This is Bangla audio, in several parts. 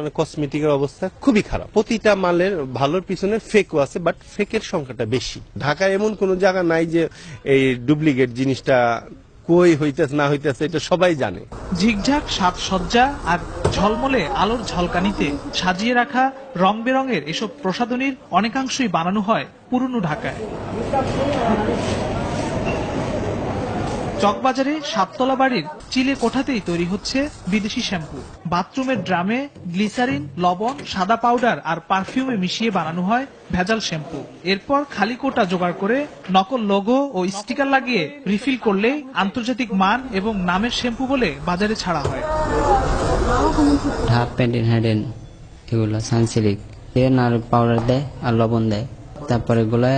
মানে কসমেটিকের অবস্থা খুবই খারাপ। প্রতিটা মালের ভালোর পিছনে ফেকও আছে বাট ফেকের সংখ্যাটা বেশি। ঢাকায় এমন কোনো জায়গা নাই যে এই ডুপ্লিকেট জিনিসটা কই হইতেছে, না হইতেছে, এটা সবাই জানে। ঝিকঝাক, সাজসজ্জা আর ঝলমলে আলোর ঝলকানিতে সাজিয়ে রাখা রং বেরঙের এসব প্রসাধনীর অনেকাংশই বানানো হয় পুরনো ঢাকায়। চকবাজারে সাততলা বাড়ির চিলে কোঠাতেই তৈরি হচ্ছে বিদেশি শ্যাম্পু। বাথরুমের ড্রামে গ্লিসারিন, লবণ, সাদা পাউডার আর পারফিউমে মিশিয়ে বানানো হয় ভেজাল শ্যাম্পু। এরপর খালি কোটা জোগাড় করে নকল লোগো ও স্টিকার লাগিয়ে রিফিল করলেই আন্তর্জাতিক মান এবং নামের শ্যাম্পু বলে বাজারে ছাড়া হয়। হাফ প্যান্টেন, হ্যান্ডেন, এগুলো সানসিলিক। আর পাউডার দেয় আর লবণ দেয়। তারপরে এগুলো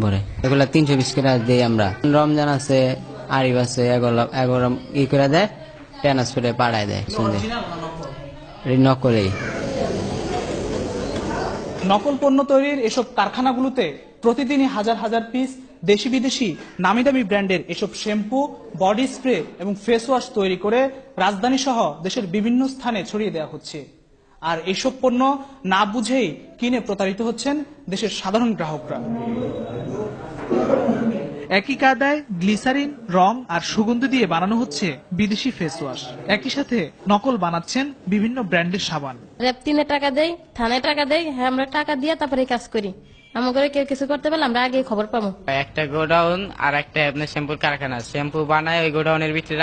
ভরে। এগুলো তিনশো বিশ করে দিই আমরা। রমজান আছে আছে এগুলো এগুলো ই করে দেয় ট্রান্সফারে পাড়ায় দেয় সন্ধে নকলেই নকল। পণ্য তৈরির এসব কারখানাগুলোতে প্রতিদিনই হাজার হাজার পিস দেশি বিদেশি, নামি দামি ব্র্যান্ডের এসব শ্যাম্পু, বডি স্প্রে এবং ফেস ওয়াশ তৈরি করে রাজধানী সহ দেশের বিভিন্ন স্থানে ছড়িয়ে দেওয়া হচ্ছে। আর এসব পণ্য না বুঝেই কিনে প্রতারিত হচ্ছেন দেশের সাধারণ গ্রাহকরা। একই কাদায় গ্লিসারিন রং আর সুগন্ধি দিয়ে বানানো হচ্ছে বিদেশি ফেস ওয়াশ একই সাথে নকল বানাচ্ছেন বিভিন্ন ব্র্যান্ডের সাবান। র্যাব তিনে টাকা দেয় থানায় টাকা দেয় হ্যাঁ আমরা টাকা দিয়ে তারপরে কাজ করি। আমার কেউ কিছু করতে পারলে আমরা আগে খবর পাবো। একটা গোডাউন আর একটা আপনার শ্যাম্পুর কারখানা। শ্যাম্পু বানায় ওই গোডাউনের ভিতরে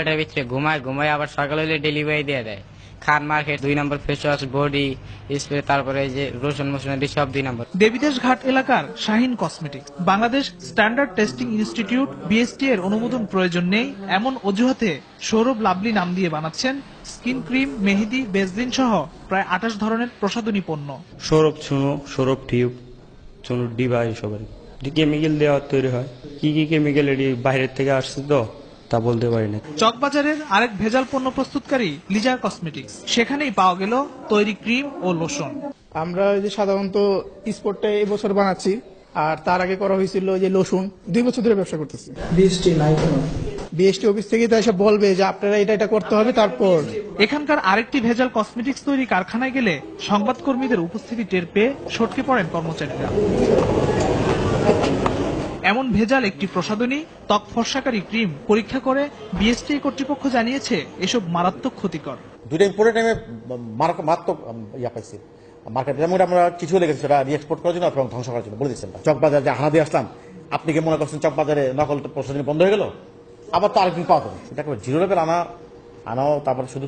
ওটার ভিতরে ঘুমায় ঘুমায় আবার সকালে হলে ডেলিভারি দিয়ে দেয়। খান মার্কেট দুই নম্বর ফেস ওয়াশ বডি স্প্রে তারপরে যে রসুন মসুন সব দুই নম্বর। দেবীদেশ ঘাট এলাকার Shahin cosmetics Bangladesh standard testing institute BST এর অনুমোদন প্রয়োজন নেই এমন অজুহাতে সৌরভ লাভলি নাম দিয়ে বানাচ্ছেন স্কিন ক্রিম মেহেদি বেসলিন সহ প্রায় আঠাশ ধরনের প্রসাধনী পণ্য। সৌরভ চুনো সৌরভ টিউব চুনো ডিবা এসব আর কেমিক্যাল দেওয়া তৈরি হয়? কি কি কেমিক্যাল এটি বাইরের থেকে আসছে তো? তা বলতে পারি না। চকবাজারের আরেক ভেজাল পণ্য প্রস্তুতকারী লিজা কসমেটিক্স। সেখানেই পাওয়া গেল তৈরি ক্রিম ও লোশন। আমরা ওই যে সাধারণত স্পোর্টটা এই বছর বানাচ্ছি আর তার আগে করা হয়েছিল ওই যে লসুন দুই বছর ধরে ব্যবসা করতেছি। বিএসটি নাই বিএসটি অফিস থেকে তাই সব বলবে যে আপনারা এটা এটা করতে হবে তারপর। এখানকার আরেকটি ভেজাল কসমেটিক্স তৈরি কারখানায় গেলে সংবাদকর্মীদের উপস্থিতি টের পেয়ে সটকে পড়েন কর্মচারীরা। এমন ভেজাল একটি প্রসাধনী, ত্বক ফর্সাকারী ক্রিম পরীক্ষা করে বিএসটি কর্তৃপক্ষ জানিয়েছে, এসব মারাত্মক ক্ষতিকর। দুইটা ইম্পোর্টেড টাইমে মারাত্মক ইয়া পাইছি। মার্কেট যেমন আমরা কিছু লেগেছি সেটা রিএক্সপোর্ট করার জন্য এবং ধ্বংস করার জন্য, বলে দিচ্ছেন চকবাজার যে হানা দিয়ে আসলাম, আপনি কি মনে করছেন চকবাজারে নকল প্রসাধনী বন্ধ হয়ে গেল? আবার তো আরেকদিন পাওয়া যাবে। এটা জিরো লেভেল আনা আনাও, তারপরে শুধু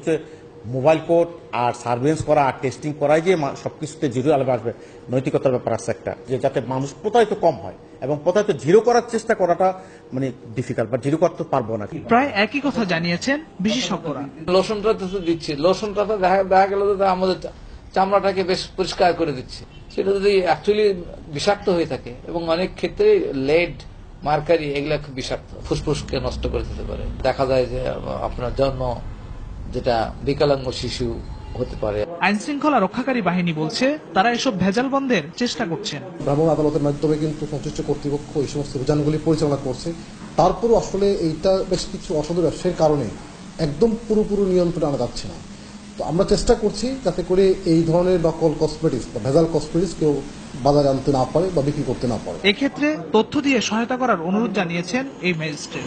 মোবাইল কোড আর সার্ভেন্স করা আর টেস্টিং করাই যে সবকিছুতে জিরো আলাদা আসবে। নৈতিকতার ব্যাপার আছে একটা যে যাতে মানুষ প্রতারিত কম হয় এবং প্রতারিত জিরো করার চেষ্টা করাটা মানে ডিফিকাল্ট বা জিরো করতে পারব না। প্রায় একই কথা জানিয়েছেন বিশেষজ্ঞরা। লোশনটা তো দিচ্ছে লোশনটা তো দেখা দেখা গেল তো আমাদের চামড়াটাকে বেশ পরিষ্কার করে দিচ্ছে। সেটা যদি অ্যাকচুয়ালি বিষাক্ত হয়ে থাকে এবং অনেক ক্ষেত্রে লেড মার্কারি এগুলা খুব বিষাক্ত ফুসফুসকে নষ্ট করে দিতে পারে। দেখা যায় যে আপনার জন্ম যেটা বিকলাঙ্গ শিশু হতে পারে। আইন শৃঙ্খলা রক্ষাকারী বাহিনী বলছে তারা এসব ভেজাল বন্ধের চেষ্টা করছেন। ভ্রাম্যমাণ আদালতের মাধ্যমে কিন্তু সংশ্লিষ্ট কর্তৃপক্ষ এই সমস্ত অভিযানগুলি পরিচালনা করছে। তারপরও আসলে এইটা বেশ কিছু অসাধু ব্যবসায়ের কারণে একদম পুরোপুরি নিয়ন্ত্রণে আনা যাচ্ছে না। তো আমরা চেষ্টা করছি যাতে করে এই ধরনের নকল কসমেটিক্স বা ভেজাল কসমেটিক্স কেউ বাজারে আনতে না পারে বা বিক্রি করতে না পারে। এক্ষেত্রে তথ্য দিয়ে সহায়তা করার অনুরোধ জানিয়েছেন এই ম্যাজিস্ট্রেট।